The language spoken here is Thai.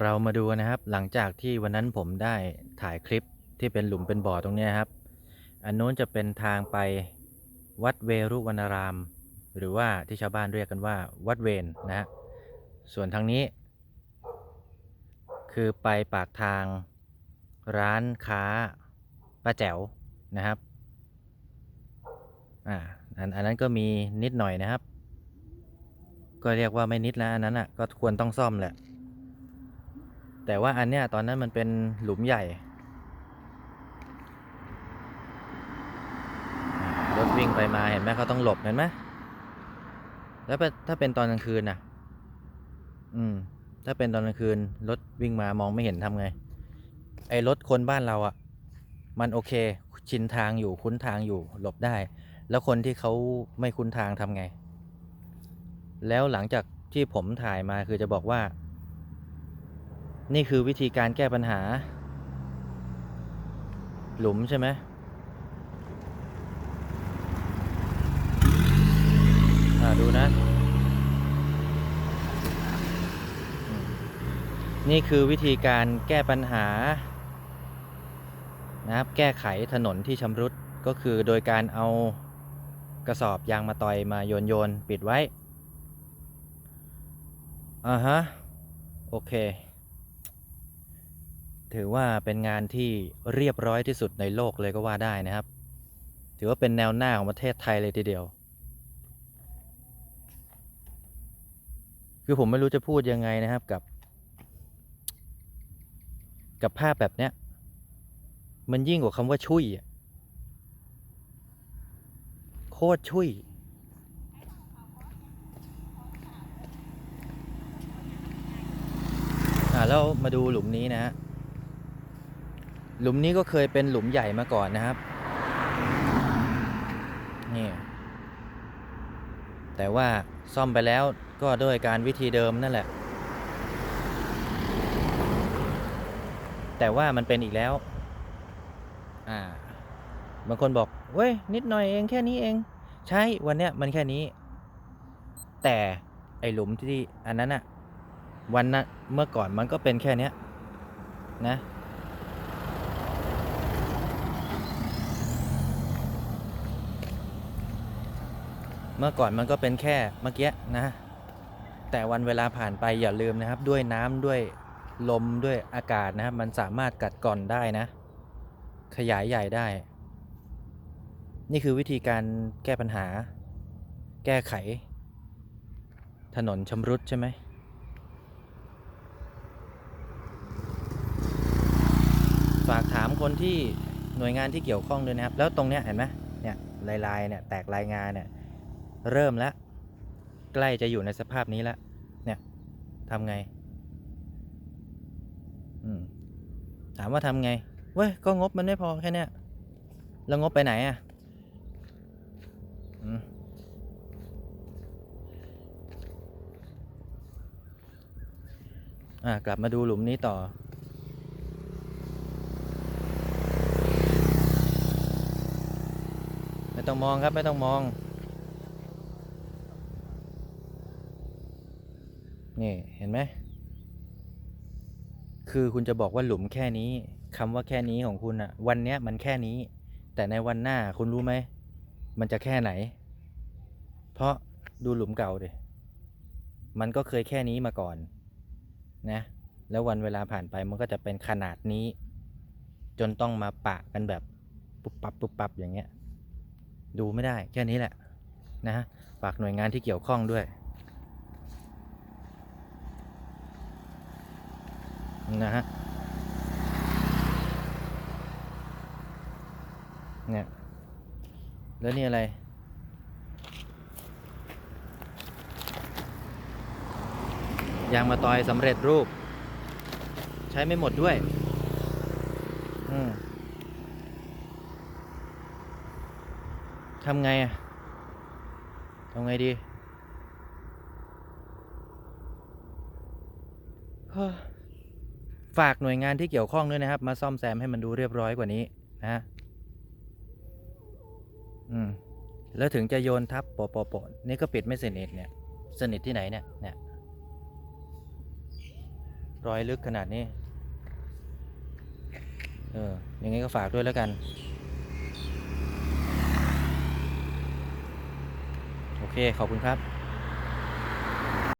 เรามาดูนะครับหลังจากที่วันนั้นผมได้ถ่ายคลิปที่เป็นหลุมเป็นบ่อตรงนี้ครับ อันนู้นจะเป็นทางไปวัดเวรุวนาราม หรือว่าที่ชาวบ้านเรียกกันว่าวัดเวนนะฮะส่วนทางนี้ คือไปปากทางร้านค้าป้าแจ๋วนะครับอ่าอันอันนั้นก็มีนิดหน่อยนะครับ ก็เรียกว่าไม่นิดแล้วอันนั้นอะก็ควรต้องซ่อมแหละ แต่ว่าอันเนี้ยตอนนั้นมันเป็นหลุมใหญ่รถวิ่งไปมาเห็นไหมเขาต้องหลบเห็นไหมแล้วถ้าเป็นตอนกลางคืนน่ะ อืม ถ้าเป็นตอนกลางคืนรถวิ่งมามองไม่เห็นทำไง ไอ้รถคนบ้านเราอะ่ะ มันโอเค ชินทางอยู่คุ้นทางอยู่หลบได้ แล้วคนที่เขาไม่คุ้นทางทำไง แล้วหลังจากที่ผมถ่ายมาคือจะบอกว่า นี่คือวิธีการแก้ปัญหา หลุมใช่ไหมดูนะ นี่คือวิธีการแก้ปัญหา นะครับ แก้ไขถนนที่ชำรุดก็คือโดยการเอากระสอบยางมาต่อยมาโยนโยนปิดไว้ อ่าฮะ โอเค ถือว่าเป็นงานที่เรียบร้อยที่สุดในโลกเลยก็ว่าได้นะครับ ถือว่าเป็นแนวหน้าของประเทศไทยเลยทีเดียว คือผมไม่รู้จะพูดยังไงนะครับกับ กับภาพแบบเนี้ย มันยิ่งกว่าคำว่าชุยอะโคตรชุยอ่าแล้วมาดูหลุมนี้นะฮะ หลุมนี้ก็เคยเป็นหลุมใหญ่มาก่อนนะครับ นี่ แต่ว่าซ่อมไปแล้วก็ด้วยการวิธีเดิมนั่นแหละ แต่ว่ามันเป็นอีกแล้ว อ่า บางคนบอก เว้ย นิดหน่อยเองแค่นี้เอง ใช่วันเนี้ยมันแค่นี้ แต่ไอหลุมที่อันนั้นอะวันนั้นเมื่อก่อนมันก็เป็นแค่เนี้ยนะ เมื่อก่อนมันก็เป็นแค่เมื่อกี้นะ แต่วันเวลาผ่านไปอย่าลืมนะครับ ด้วยน้ำด้วยลมด้วยอากาศนะครับ มันสามารถกัดกร่อนได้นะ ขยายใหญ่ได้ นี่คือวิธีการแก้ปัญหา แก้ไข ถนนชำรุดใช่ไหมฝากถามคนที่หน่วยงานที่เกี่ยวข้องด้วยนะครับ แล้วตรงเนี้ยเห็นไหมเนี่ยลายลายๆเนี่ยแตกลายงานเนี่ย เริ่มแล้วใกล้จะอยู่ในสภาพนี้แล้วเนี่ยทำไงถามว่าทำไงเว้ยก็งบมันไม่พอแค่เนี้ยแล้วงบไปไหนอะอืมอะกลับมาดูหลุมนี้ต่อ ไม่ต้องมองครับไม่ต้องมอง นี่เห็นไหม คือคุณจะบอกว่าหลุมแค่นี้คำว่าแค่นี้ของคุณอะวันเนี้ยมันแค่นี้ แต่ในวันหน้าคุณรู้ไหม มันจะแค่ไหน เพราะดูหลุมเก่าดิมันก็เคยแค่นี้มาก่อนนะ แล้ววันเวลาผ่านไปมันก็จะเป็นขนาดนี้ จนต้องมาปะกันแบบปุ๊บปับปุ๊บปับอย่างเงี้ย ดูไม่ได้แค่นี้แหละนะฝากหน่วยงานที่เกี่ยวข้องด้วย นะฮะเนี่ยแล้วนี่อะไร ยางมาตอยสำเร็จรูป ใช้ไม่หมดด้วย อืมทำไงอะทำไงดี เฮ้อ ฝากหน่วยงานที่เกี่ยวข้องด้วยนะครับ มาซ่อมแซมให้มันดูเรียบร้อยกว่านี้นะอืมแล้วถึงจะโยนทับปะโปะโปะนี่ก็ปิดไม่สนิทเนี่ย สนิทที่ไหนเนี่ยเนี่ยรอยลึกขนาดนี้ เออยังไงก็ฝากด้วยแล้วกัน โอเค ขอบคุณครับ